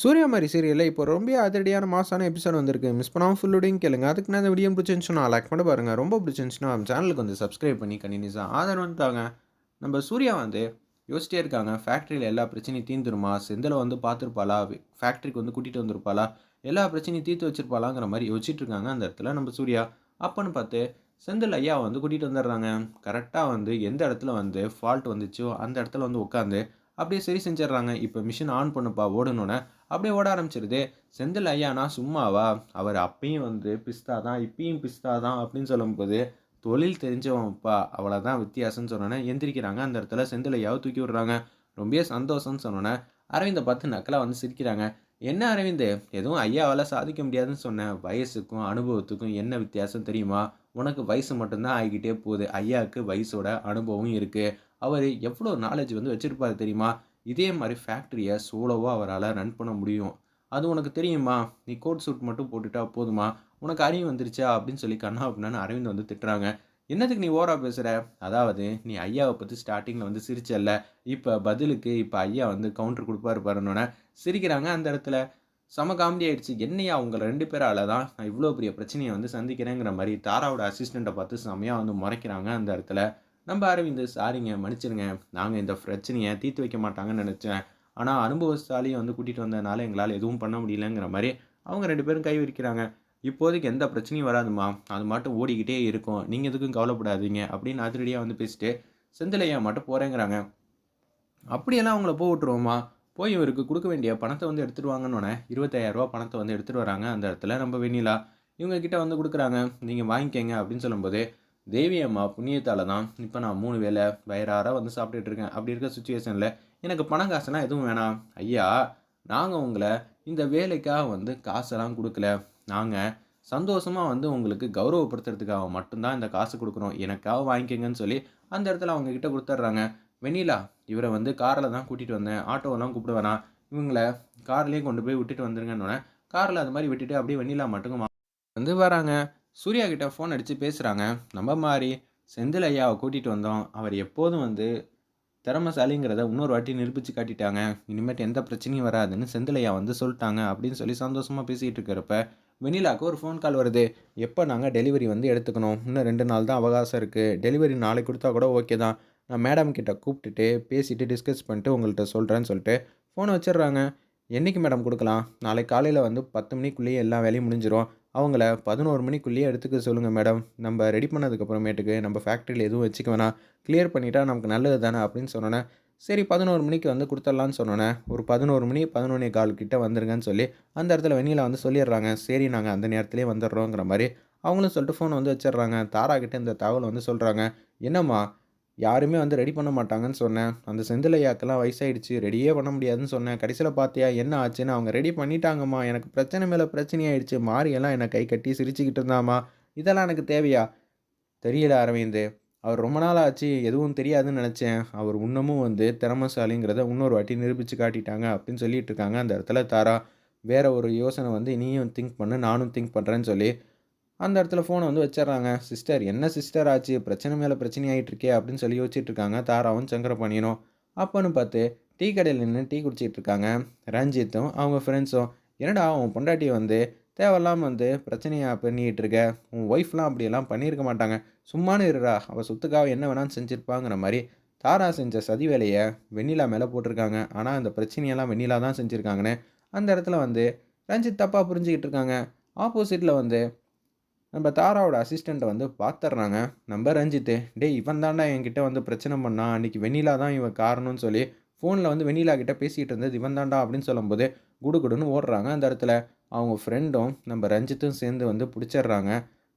சூர்யா மாதிரி சீரியலில் இப்போ ரொம்ப அதிரடியான மாசான எபிசோட் வந்திருக்கு. மிஸ் பண்ணாமல் ஃபுல்லுடையும் கேளுங்க. அதுக்கு நான் இந்த வீடியோ பிடிச்சிருந்துச்சுன்னா லைக் பண்ணி பாருங்கள் ரொம்ப பிடிச்சிருந்துச்சுன்னா நம்ம சேனலுக்கு வந்து சப்ஸ்கிரைப் பண்ணி கண்டினியூஸாக ஆதரவு வந்துட்டாங்க நம்ம சூர்யா வந்து யோசிச்சிட்டே இருக்காங்க. ஃபேக்ட்ரியில் எல்லா பிரச்சனையும் தீர்ந்துருமா? செந்தில் வந்து பார்த்துருப்பாளா? ஃபேக்ட்ரிக்கு வந்து கூட்டிகிட்டு வந்திருப்பாளா? எல்லா பிரச்சனையும் தீர்த்து வச்சிருப்பாளாங்கிற மாதிரி யோசிச்சுட்டு இருக்காங்க அந்த இடத்துல நம்ம சூர்யா. அப்பன்னு பார்த்து செந்தில் ஐயா வந்து கூட்டிகிட்டு வந்துடுறாங்க. கரெக்டாக வந்து எந்த இடத்துல வந்து ஃபால்ட் வந்துச்சோ அந்த இடத்துல வந்து உட்காந்து அப்படியே சரி செஞ்சிடுறாங்க. இப்போ மிஷின் ஆன் பண்ணுப்பா ஓடணுன்னு அப்படியே ஓட ஆரம்பிச்சிருது. செந்தில் ஐயானா சும்மாவா? அவர் அப்பயும் வந்து பிஸ்தா தான் இப்பயும் பிஸ்தா தான் அப்படின்னு சொல்லும்போது தொழில் தெரிஞ்சவன்ப்பா அவ்வளோதான் வித்தியாசம்னு சொன்னோன்னே எந்திரிக்கிறாங்க. அந்த இடத்துல செந்தில் ஐயாவை தூக்கி விடுறாங்க. ரொம்ப சந்தோஷம்னு சொன்னோன்னே அரவிந்தை பார்த்து நக்கலாக வந்து சிரிக்கிறாங்க. என்ன அரவிந்த்? எதுவும் ஐயாவால் சாதிக்க முடியாதுன்னு சொன்னேன். வயசுக்கும் அனுபவத்துக்கும் என்ன வித்தியாசம் தெரியுமா? உனக்கு வயசு மட்டும்தான் ஆகிக்கிட்டே போகுது. ஐயாவுக்கு வயசோட அனுபவம் இருக்குது அவர் எவ்வளோ நாலேஜ் வந்து வச்சுருப்பாரு தெரியுமா? இதே மாதிரி ஃபேக்ட்ரியை சோலோவாக அவரால் ரன் பண்ண முடியும். அது உனக்கு தெரியுமா? நீ கோட் சூட் மட்டும் போட்டுட்டா போதுமா? உனக்கு அறிவு வந்துருச்சா? அப்படின்னு சொல்லி கண்ணா அப்படின்னு அரவிந்த் வந்து திட்டுறாங்க. என்னதுக்கு நீ ஓரா பேசுகிற அதாவது நீ ஐயாவை பற்றி ஸ்டார்டிங்கில் வந்து சிரிச்சல்ல. இப்போ பதிலுக்கு இப்போ ஐயா வந்து கவுண்டர் கொடுப்பாரு பாருன்னொன்னே சிரிக்கிறாங்க அந்த இடத்துல. செம காமெடி ஆயிடுச்சு. என்னையா அவங்க ரெண்டு பேரால் தான் நான் இவ்வளோ பெரிய பிரச்சனையை வந்து சந்திக்கிறேங்கிற மாதிரி தாராவோட அசிஸ்டண்ட்டை பார்த்து செம்மையாக வந்து முறைக்கிறாங்க அந்த இடத்துல. நம்ம அரவிந்த் சாரிங்க மன்னிச்சிருங்க நாங்கள் இந்த பிரச்சனையை தீர்த்து வைக்க மாட்டாங்கன்னு நினச்சேன். ஆனால் அனுபவசாலியை வந்து கூட்டிகிட்டு வந்ததுனால எங்களால் எதுவும் பண்ண முடியலங்கிற மாதிரி அவங்க ரெண்டு பேரும் கை விரிக்கிறாங்க இப்போதைக்கு எந்த பிரச்சனையும் வராதுமா அது மட்டும் ஓடிக்கிட்டே இருக்கும். நீங்கள் எதுக்கும் கவலைப்படாதீங்க அப்படின்னு அதிரடியாக வந்து பேசிட்டு செந்திலையா மட்டும் போகிறேங்கிறாங்க அப்படியெல்லாம் அவங்கள போக விட்டுருவோமா போய் இவருக்கு கொடுக்க வேண்டிய பணத்தை வந்து எடுத்துகிட்டு வாங்கன்னொன்னே இருபத்தாயிரரூபா பணத்தை வந்து எடுத்துகிட்டு வராங்க அந்த இடத்துல நம்ம வெண்ணிலா. இவங்கக்கிட்ட வந்து கொடுக்குறாங்க. நீங்கள் வாங்கிக்கங்க. அப்படின்னு சொல்லும்போது தேவி அம்மா புண்ணியத்தால் தான் இப்போ நான் மூணு வேளை வயிறார வந்து சாப்பிட்டுட்டு இருக்கேன். அப்படி இருக்க சுச்சுவேஷனில் எனக்கு பணம் காசுலாம் எதுவும் வேணாம். ஐயா நாங்கள் உங்களை இந்த வேலைக்காக வந்து காசெல்லாம் கொடுக்கல. நாங்கள் சந்தோஷமாக வந்து உங்களுக்கு கௌரவப்படுத்துறதுக்காக மட்டும்தான் இந்த காசு கொடுக்குறோம். எனக்காக வாங்கிக்கங்கன்னு சொல்லி அந்த இடத்துல அவங்க கிட்ட கொடுத்துட்றாங்க. வெண்ணிலா இவரை வந்து காரில் தான் கூட்டிகிட்டு வந்தேன். ஆட்டோவெல்லாம் கூப்பிட வேணாம். இவங்கள கார்லேயே கொண்டு போய் விட்டுட்டு வந்துருங்கன்னு காரில் அது மாதிரி விட்டுட்டு அப்படியே வெண்ணிலா மட்டும் வந்து வராங்க. சூர்யா கிட்ட ஃபோன் அடித்து பேசுகிறாங்க நம்ம மாதிரி செந்தில் ஐயாவை கூட்டிகிட்டு வந்தோம். அவர் எப்போதும் வந்து திறமசாலிங்கிறத இன்னொரு வாட்டி நிரூபித்து காட்டிட்டாங்க. இனிமேட்டு எந்த பிரச்சனையும் வராதுன்னு செந்தில் ஐயா வந்து சொல்லிட்டாங்க அப்படின்னு சொல்லி சந்தோஷமாக பேசிகிட்டு இருக்கிறப்ப வெனிலாவுக்கு ஒரு ஃபோன் கால் வருது. எப்போ நாங்கள் டெலிவரி வந்து எடுத்துக்கணும்? இன்னும் ரெண்டு நாள் தான் அவகாசம் இருக்குது டெலிவரி நாளைக்கு கொடுத்தா கூட ஓகே தான். நான் மேடம் கிட்ட கூப்பிட்டுட்டு பேசிவிட்டு டிஸ்கஸ் பண்ணிட்டு உங்கள்கிட்ட சொல்கிறேன்னு சொல்லிட்டு ஃபோனை வச்சிடுறாங்க. என்றைக்கு மேடம் கொடுக்கலாம்? நாளைக்கு காலையில் வந்து பத்து மணிக்குள்ளேயே எல்லா வேலையும் முடிஞ்சிடும் அவங்கள பதினோரு மணிக்குள்ளேயே எடுத்துக்க சொல்லுங்கள் மேடம். நம்ம ரெடி பண்ணதுக்கப்புறமேட்டுக்கு நம்ம ஃபேக்ட்ரியில் எதுவும் வச்சுக்க வேணாம். கிளியர் பண்ணிட்டா நமக்கு நல்லது தானே அப்படின்னு சொன்னோன்னே சரி பதினோரு மணிக்கு வந்து கொடுத்துட்லான்னு சொன்னோன்னே ஒரு பதினோரு மணி பதினொன்னே கால் கிட்டே வந்துருங்கன்னு சொல்லி அந்த இடத்துல வெண்ணிலா வந்து சொல்லிடுறாங்க. சரி நாங்கள் அந்த நேரத்துலேயே வந்துடுறோங்கிற மாதிரி அவங்களும் சொல்லிட்டு ஃபோன் வந்து வச்சிடுறாங்க. தாரா கிட்டே இந்த தகவல் வந்து சொல்கிறாங்க என்னம்மா யாருமே வந்து ரெடி பண்ண மாட்டாங்கன்னு சொன்னேன். அந்த செந்திலையாக்கெல்லாம் வயசாயிடுச்சு ரெடியே பண்ண முடியாதுன்னு சொன்னேன். கடைசியில் பார்த்தியா என்ன ஆச்சுன்னு அவங்க ரெடி பண்ணிட்டாங்கம்மா. எனக்கு பிரச்சனை மேலே பிரச்சனையாயிடுச்சு. மாரியெல்லாம் என்னை கை கட்டி சிரிச்சுக்கிட்டு இருந்தாமா இதெல்லாம் எனக்கு தேவையா? தெரியல அரவிந்த். அவர் ரொம்ப நாள் ஆச்சு எதுவும் தெரியாதுன்னு நினச்சேன். அவர் இன்னமும் வந்து திறமசாலிங்கிறத இன்னொரு வாட்டி நிரூபித்து காட்டிட்டாங்க அப்படின்னு சொல்லிட்டு இருக்காங்க அந்த இடத்துல தாரா. வேற ஒரு யோசனை வந்து நீயும் திங்க் பண்ணு நானும் திங்க் பண்ணுறேன்னு சொல்லி அந்த இடத்துல ஃபோனை வந்து வச்சிடுறாங்க. சிஸ்டர் என்ன சிஸ்டர் ஆச்சு? பிரச்சனை மேலே பிரச்சனை ஆகிட்டு இருக்கே அப்படின்னு சொல்லி யோசிச்சுட்டு இருக்காங்க தாராவும் சங்கரபாணியனும். அப்போன்னு பார்த்து டீ கடையில் நின்று டீ குடிச்சிட்டு இருக்காங்க ரஞ்சித்தும் அவங்க ஃப்ரெண்ட்ஸும் என்னடா அவன் பொண்டாட்டி வந்து தேவையில்லாமல் வந்து பிரச்சனையாக பண்ணிகிட்டு இருக்க உன் ஒய்ஃப்லாம் அப்படியெல்லாம் பண்ணியிருக்க மாட்டாங்க. சும்மானு இருடா. அவள் சொத்துக்காக என்ன வேணாலும் செஞ்சுருப்பாங்கிற மாதிரி தாரா செஞ்ச சதி வேலையை வெண்ணிலா மேலே போட்டிருக்காங்க. ஆனால் அந்த பிரச்சனையெல்லாம் வெண்ணிலா தான் செஞ்சுருக்காங்கன்னு அந்த இடத்துல வந்து ரஞ்சித் தப்பாக புரிஞ்சுக்கிட்டு இருக்காங்க ஆப்போசிட்டில் வந்து நம்ம தாராவோட அசிஸ்டண்ட்டை வந்து பார்த்துட்றாங்க நம்ம ரஞ்சித்து டே இவன் தாண்டா என்கிட்ட வந்து பிரச்சனை பண்ணான் அன்றைக்கி வெண்ணிலா தான் இவன் காரணம்னு சொல்லி ஃபோனில் வந்து வெண்ணிலா கிட்டே பேசிகிட்டு இருந்தது இவன் தாண்டா அப்படின்னு சொல்லும்போது குடு குடுன்னு ஓடுறாங்க அந்த இடத்துல. அவங்க ஃப்ரெண்டும் நம்ம ரஞ்சித்தும் சேர்ந்து வந்து பிடிச்சிடுறாங்க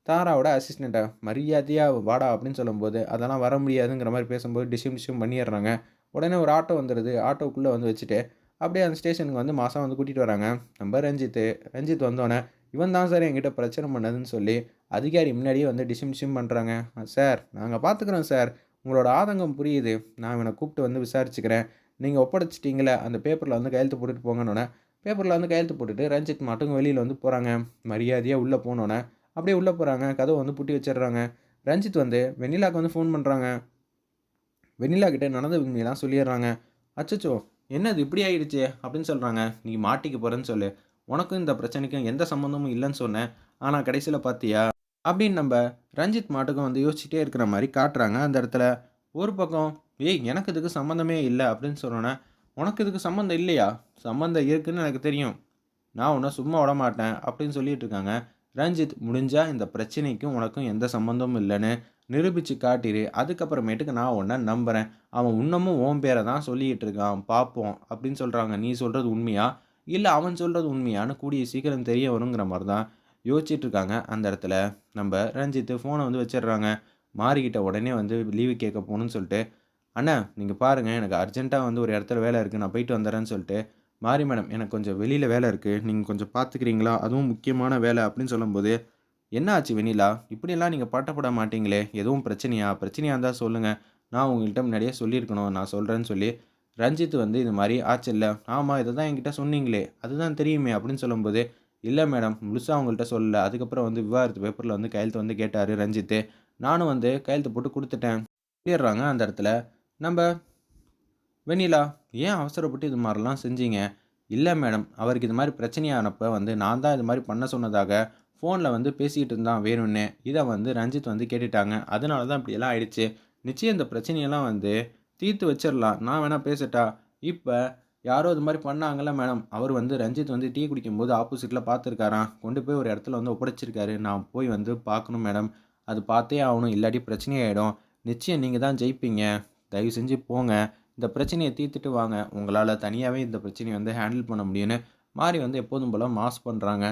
தாராவோட அசிஸ்டண்ட்டை மரியாதையாக வாடா அப்படின்னு சொல்லும்போது அதெல்லாம் வர முடியாதுங்கிற மாதிரி பேசும்போது டிஷ்யூம் டிஷ்யூம் பண்ணிடுறாங்க உடனே ஒரு ஆட்டோ வந்துடுது ஆட்டோக்குள்ளே வந்து வச்சுட்டு அப்படியே அந்த ஸ்டேஷனுக்கு வந்து மாதம் வந்து கூட்டிகிட்டு வராங்க. நம்ம ரஞ்சித்து ரஞ்சித் வந்தோடனே இவன் தான் சார் என்கிட்ட பிரச்சனை பண்ணதுன்னு சொல்லி அதிகாரி முன்னாடியே வந்து டிசிம் டிசிம் பண்ணுறாங்க சார் நாங்கள் பார்த்துக்குறோம் சார். உங்களோட ஆதங்கம் புரியுது. நான் இவனை கூப்பிட்டு வந்து விசாரிச்சுக்கிறேன். நீங்கள் ஒப்படைச்சிட்டிங்களே அந்த பேப்பரில் வந்து கையெழுத்து போட்டுட்டு போங்கன்னொன்னே பேப்பரில் வந்து கையெழுத்து போட்டுட்டு ரஞ்சித் மட்டும் வெளியில் வந்து போகிறாங்க மரியாதையாக உள்ளே போனோன்னே அப்படியே உள்ளே போகிறாங்க கதவை வந்து பூட்டி வச்சிடுறாங்க. ரஞ்சித் வந்து வெண்ணிலாவுக்கு வந்து ஃபோன் பண்ணுறாங்க வெண்ணிலா கிட்டே நடந்த உண்மையெல்லாம் சொல்லிடுறாங்க. அச்சச்சோ என்னது இப்படி ஆயிடுச்சே? அப்படின்னு சொல்கிறாங்க நீ மாட்டிக்க போகிறேன்னு சொல்லு. உனக்கும் இந்த பிரச்சனைக்கும் எந்த சம்மந்தமும் இல்லைன்னு சொன்னேன். ஆனால் கடைசியில் பார்த்தியா அப்படின்னு நம்ம ரஞ்சித் மாட்டுக்கும் வந்து யோசிச்சுட்டே இருக்கிற மாதிரி காட்டுறாங்க. அந்த இடத்துல ஒரு பக்கம் ஏய் எனக்கு இதுக்கு சம்மந்தமே இல்லை அப்படின்னு சொன்னோன்னே உனக்கு இதுக்கு சம்மந்தம் இல்லையா? சம்மந்தம் இருக்குதுன்னு எனக்கு தெரியும். நான் உன்னை சும்மா விட மாட்டேன் அப்படின்னு சொல்லிட்டு இருக்காங்க. ரஞ்சித் முடிஞ்சால் இந்த பிரச்சனைக்கும் உனக்கும் எந்த சம்மந்தமும் இல்லைன்னு நிரூபித்து காட்டிடு அதுக்கப்புறமேட்டுக்கு நான் உன்னை நம்புகிறேன் அவன் இன்னமும் ஓம் பேரை தான் சொல்லிக்கிட்டு இருக்கான். பார்ப்போம் அப்படின்னு சொல்கிறாங்க நீ சொல்கிறது உண்மையாக இல்லை அவன் சொல்கிறது உண்மையானு கூடிய சீக்கிரம் தெரிய வருங்கிற மாதிரி தான் யோசிச்சுட்டு இருக்காங்க அந்த இடத்துல நம்ம ரஞ்சித்து ஃபோனை வந்து வச்சிடுறாங்க மாறிக்கிட்ட உடனே வந்து லீவு கேட்க போகணும்னு சொல்லிட்டு அண்ணா நீங்கள் பாருங்கள் எனக்கு அர்ஜென்ட்டாக வந்து ஒரு இடத்துல வேலை இருக்குது நான் போயிட்டு வந்துடுறேன்னு சொல்லிட்டு மாறி மேடம் எனக்கு கொஞ்சம் வெளியில் வேலை இருக்குது நீங்கள் கொஞ்சம் பார்த்துக்கிறீங்களா அதுவும் முக்கியமான வேலை அப்படின்னு சொல்லும்போது என்ன ஆச்சு வெண்ணிலா? இப்படியெல்லாம் நீங்கள் பாட்டப்பட மாட்டீங்களே? எதுவும் பிரச்சனையா? பிரச்சனையாக இருந்தால் சொல்லுங்கள் நான் உங்கள்கிட்ட முன்னாடியே சொல்லியிருக்கணும் நான் சொல்கிறேன்னு சொல்லி ரஞ்சித் வந்து இது மாதிரி ஆச்சு இல்லை. ஆமாம் இதை தான் என்கிட்ட சொன்னீங்களே. அதுதான் தெரியுமே அப்படின்னு சொல்லும்போது இல்லை மேடம் முழுசாக அவங்கள்ட்ட சொல்லல. அதுக்கப்புறம் வந்து விவாகரத்து பேப்பரில் வந்து கையெழுத்து வந்து கேட்டார் ரஞ்சித்து. நானும் வந்து கையெழுத்து போட்டு கொடுத்துட்டேன். சொல்லிடுறாங்க அந்த இடத்துல நம்ம வெண்ணிலா ஏன் அவசரப்பட்டு இது மாதிரிலாம் செஞ்சீங்க? இல்லை மேடம் அவருக்கு இது மாதிரி பிரச்சனையானப்போ வந்து நான் தான் இது மாதிரி பண்ண சொன்னதாக ஃபோனில் வந்து பேசிகிட்டு இருந்தான் வேணும்னு. இதை வந்து ரஞ்சித் வந்து கேட்டுட்டாங்க. அதனால தான் இப்படியெல்லாம் ஆயிடுச்சு. நிச்சயம் இந்த பிரச்சனையெல்லாம் வந்து தீர்த்து வச்சிடலாம் நான் வேணால் பேசட்டா? இப்போ யாரோ இது மாதிரி பண்ணாங்கல்ல மேடம். அவர் வந்து ரஞ்சித் வந்து டீ குடிக்கும்போது ஆப்போசிட்டில் பார்த்துருக்காராம் கொண்டு போய் ஒரு இடத்துல வந்து ஒப்படைச்சிருக்காரு. நான் போய் வந்து பார்க்கணும் மேடம். அது பார்த்தே ஆகணும். இல்லாட்டி பிரச்சனையாயிடும். நிச்சயம் நீங்கள் தான் ஜெயிப்பீங்க. தயவு செஞ்சு போங்க. இந்த பிரச்சனையை தீர்த்துட்டு வாங்க. உங்களால் தனியாகவே இந்த பிரச்சனையை வந்து ஹேண்டில் பண்ண முடியும்னு மாறி வந்து எப்போதும் போல் மாஸ் பண்ணுறாங்க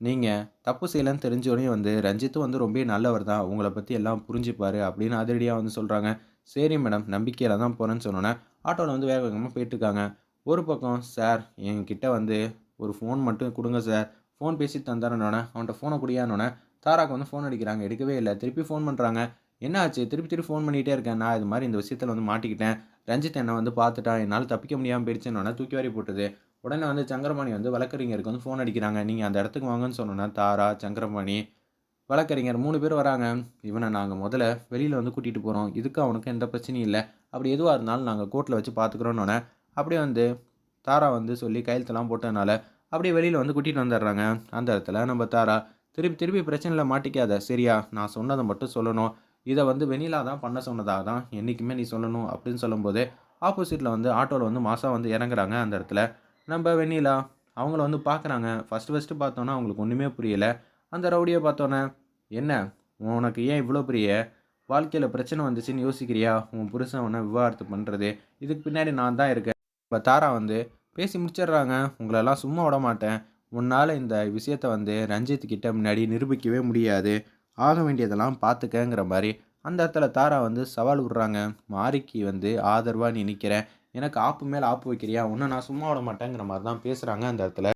நீங்கள் தப்பு செய்யலன்னு தெரிஞ்சோடனே வந்து ரஞ்சித்தும் வந்து ரொம்ப நல்லவர் தான். உங்களை பற்றி எல்லாம் புரிஞ்சுப்பார் அப்படின்னு அதிரடியாக வந்து சொல்கிறாங்க சரி மேடம் நம்பிக்கையில் தான் போகிறேன்னு சொன்னோன்னே ஆட்டோவில் வந்து வேக வேகமாக போயிட்டுருக்காங்க. ஒரு பக்கம் சார் என்கிட்ட வந்து ஒரு ஃபோன் மட்டும் கொடுங்க சார் ஃபோன் பேசி தந்தாரனோடனே அவன்கிட்ட ஃபோனை குடியானோடனே தாராக்கு வந்து ஃபோன் அடிக்கிறாங்க எடுக்கவே இல்லை. திருப்பி ஃபோன் பண்ணுறாங்க என்ன ஆச்சு? திருப்பி திருப்பி ஃபோன் பண்ணிகிட்டே இருக்கேன். நான் இது மாதிரி இந்த விஷயத்தில் வந்து மாட்டிக்கிட்டேன். ரஞ்சித் என்னை வந்து பார்த்துட்டான் என்னால் தப்பிக்க முடியாமல் போயிடுச்சுன்னொன்னே தூக்கி வாரி போட்டுது. உடனே வந்து சங்கரபாணி வந்து வழக்கறிஞருக்கு வந்து ஃபோன் அடிக்கிறாங்க. நீங்கள் அந்த இடத்துக்கு வாங்கன்னு சொன்னோன்னா தாரா சங்கரபாணி வழக்கறிஞர் மூணு பேர் வராங்க. இவனை நாங்கள் முதல்ல வெளியில் வந்து கூட்டிகிட்டு போகிறோம் இதுக்கு அவனுக்கு எந்த பிரச்சனையும் இல்லை. அப்படி எதுவாக இருந்தாலும் நாங்கள் கோர்ட்டில் வச்சு பார்த்துக்குறோன்னொன்னே அப்படியே வந்து தாரா வந்து சொல்லி கையெழுத்தெல்லாம் போட்டதுனால அப்படியே வெளியில் வந்து கூட்டிகிட்டு வந்துடுறாங்க. அந்த இடத்துல நம்ம தாரா திருப்பி திருப்பி பிரச்சனையில் மாட்டிக்காத. சரியா நான் சொன்னதை மட்டும் சொல்லணும். இதை வந்து வெண்ணிலா தான் பண்ண சொன்னதாக தான் என்றைக்குமே நீ சொல்லணும் அப்படின்னு சொல்லும்போது ஆப்போசிட்டில் வந்து ஆட்டோவில் வந்து மாதம் வந்து இறங்குறாங்க அந்த இடத்துல. நம்ம வெண்ணிலா அவங்கள வந்து பார்க்குறாங்க. ஃபஸ்ட்டு ஃபஸ்ட்டு பார்த்தோன்னா அவங்களுக்கு ஒன்றுமே புரியலை. அந்த ரவுடியை பார்த்தோன்னே என்ன? உனக்கு ஏன் இவ்வளோ பெரிய வாழ்க்கையில் பிரச்சனை வந்துச்சுன்னு யோசிக்கிறியா? உன் புருஷன் உன்னை விவாகரத்து பண்ணுறது இதுக்கு பின்னாடி நான் தான் இருக்கேன். இப்போ தாரா வந்து பேசி முடிச்சிடுறாங்க. உங்களெல்லாம் சும்மா விட மாட்டேன். உன்னால் இந்த விஷயத்தை வந்து ரஞ்சித் கிட்ட முன்னாடி நிரூபிக்கவே முடியாது. ஆக வேண்டியதெல்லாம் பார்த்துக்கங்கிற மாதிரி. அந்த இடத்துல தாரா வந்து சவால் விடுறாங்க. மாரிக்கு வந்து ஆதரவாக நீ நிற்கிறேன் எனக்கு ஆப்பு மேலே ஆப்பு வைக்கிறியா? உன்னை நான் சும்மா விட மாட்டேங்கிற மாதிரி தான் பேசுகிறாங்க அந்த இடத்துல.